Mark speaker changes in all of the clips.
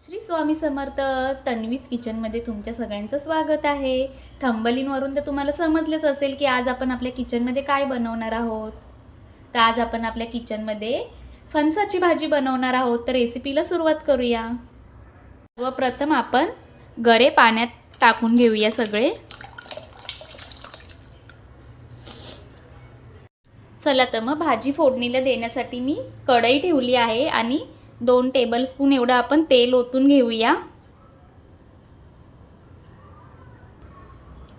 Speaker 1: श्री स्वामी समर्थ तन्वीज किचनमध्ये तुमच्या सगळ्यांचं स्वागत आहे. थंबलींवरून तर तुम्हाला समजलंच असेल की आज आपण आपल्या किचनमध्ये काय बनवणार आहोत. तर आज आपण आपल्या किचनमध्ये फणसाची भाजी बनवणार आहोत. तर रेसिपीला सुरुवात करूया. सर्वप्रथम आपण गरे पाण्यात टाकून घेऊया सगळे. चला तर मग भाजी फोडणीला देण्यासाठी मी कढई ठेवली आहे आणि दोन टेबलस्पून एवढं आपण तेल ओतून घेऊया.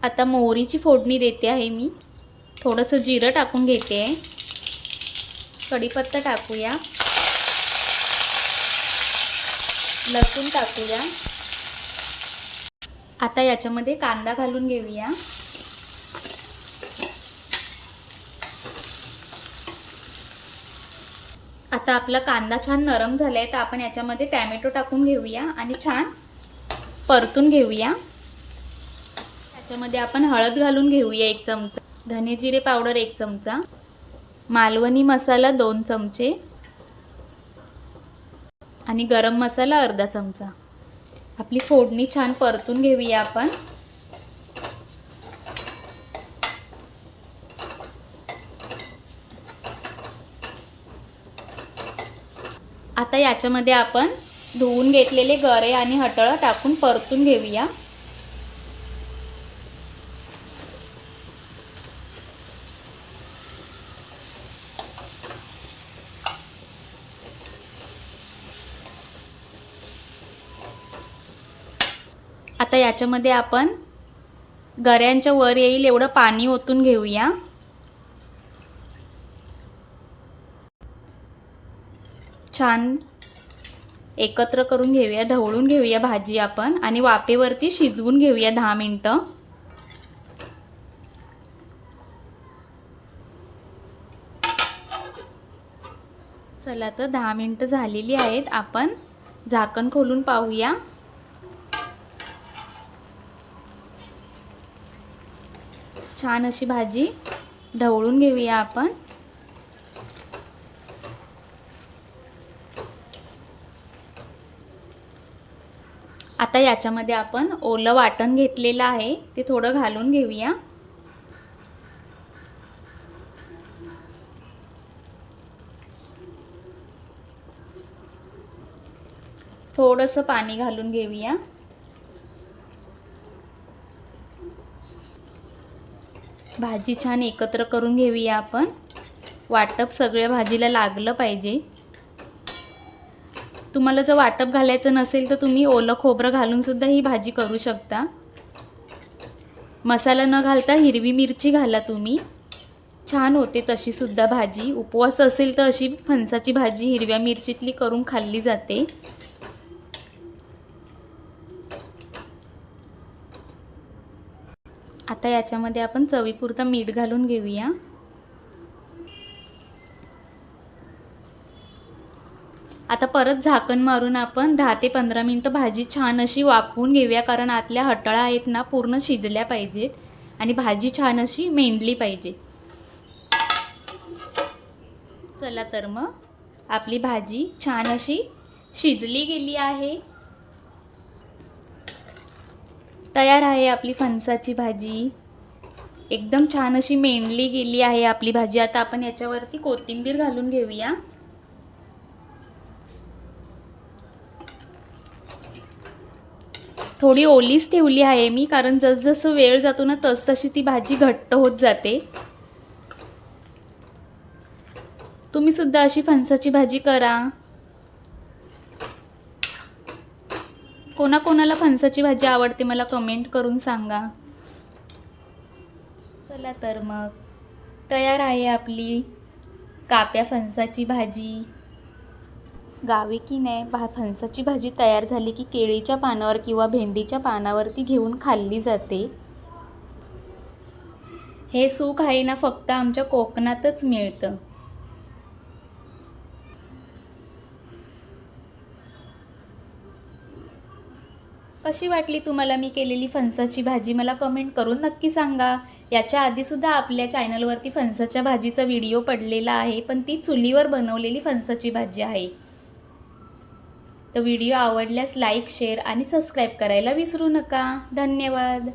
Speaker 1: आता मोहरीची फोडणी देते आहे मी. थोडंसं जिरं टाकून घेते. आहे कढीपत्ता टाकूया. लसूण टाकूया. आता याच्यामध्ये कांदा घालून घेऊया. आता आपला कांदा छान नरम झाला आहे तर आपण याच्यामध्ये टॅमॅटो टाकून घेऊया आणि छान परतून घेऊया. त्याच्यामध्ये आपण हळद घालून घेऊया एक चमचा धने जिरे पावडर एक चमचा मालवणी मसाला दोन चमचे आणि गरम मसाला अर्धा चमचा. आपली फोडणी छान परतून घेऊया आपण. आता याच्यामध्ये आपण धुवून घेतलेले गरे आणि हटळं टाकून परतून घेऊया. आता याच्यामध्ये आपण गऱ्यांच्या वर येईल एवढं पाणी ओतून घेऊया. छान एकत्र करून घेऊया ढवळून घेऊया भाजी आपण आणि वाफेवरती शिजवून घेऊया दहा मिनटं. चला तर दहा मिनटं झालेली आहेत आपण झाकण खोलून पाहूया. छान अशी भाजी ढवळून घेऊया आपण आता याच्यामध्ये आपण ओलं वाटण घेतलेलं आहे. ते थोडं घालून घेऊया. थोडंसं पाणी घालून घेऊया. भाजी छान एकत्र करून घेऊया आपण. वाटप सगळ्या भाजीला लागलं पाहिजे. तुम्हाला जर वाटप घालायचं नसेल तर तुम्ही ओलं खोबरं घालून सुद्धा ही भाजी करू शकता. मसाला न घालता हिरवी मिरची घाला तुम्ही. छान होते तशी सुद्धा भाजी. उपवास असेल तर अशी फणसाची भाजी हिरव्या मिरचीतली करून खाल्ली जाते. आता याच्यामध्ये आपण चवीपुरता मीठ घालून घेऊया. आता परत झाकण मारून आपण दहा ते पंधरा मिनटं भाजी छान अशी वाफवून घेऊया कारण आतल्या हटळा आहेत ना पूर्ण शिजल्या पाहिजेत आणि भाजी छान अशी मेंडली पाहिजे. चला तर मग आपली भाजी छान अशी शिजली गेली आहे. तयार आहे आपली फणसाची भाजी. एकदम छान अशी मेंडली गेली आहे आपली भाजी. आता आपण याच्यावरती कोथिंबीर घालून घेऊया. थोडी ओलीच ठेवली आहे मी कारण जसजसं वेळ जातो ना तसतशी ती भाजी घट्ट होत जाते. तुम्ही सुद्धा अशी फणसाची भाजी करा. कोणाकोणाला फणसाची भाजी आवडते मला कमेंट करून सांगा. चला तर मग तयार आहे आपली काप्या फणसाची भाजी. गावी की नाही भा फणसाची भाजी तयार झाली की केळीच्या पानावर किंवा भेंडीच्या पानावरती घेऊन खाल्ली जाते. हे सुख आहे ना फक्त आमच्या कोकणातच मिळतं. कशी वाटली तुम्हाला मी केलेली फणसाची भाजी? मला कमेंट करून नक्की सांगा. याच्या आधीसुद्धा आपल्या चॅनलवरती फणसाच्या भाजीचा व्हिडिओ पडलेला आहे पण ती चुलीवर बनवलेली फणसाची भाजी आहे. तर व्हिडिओ आवडल्यास लाईक शेअर आणि सबस्क्राईब करायला विसरू नका. धन्यवाद.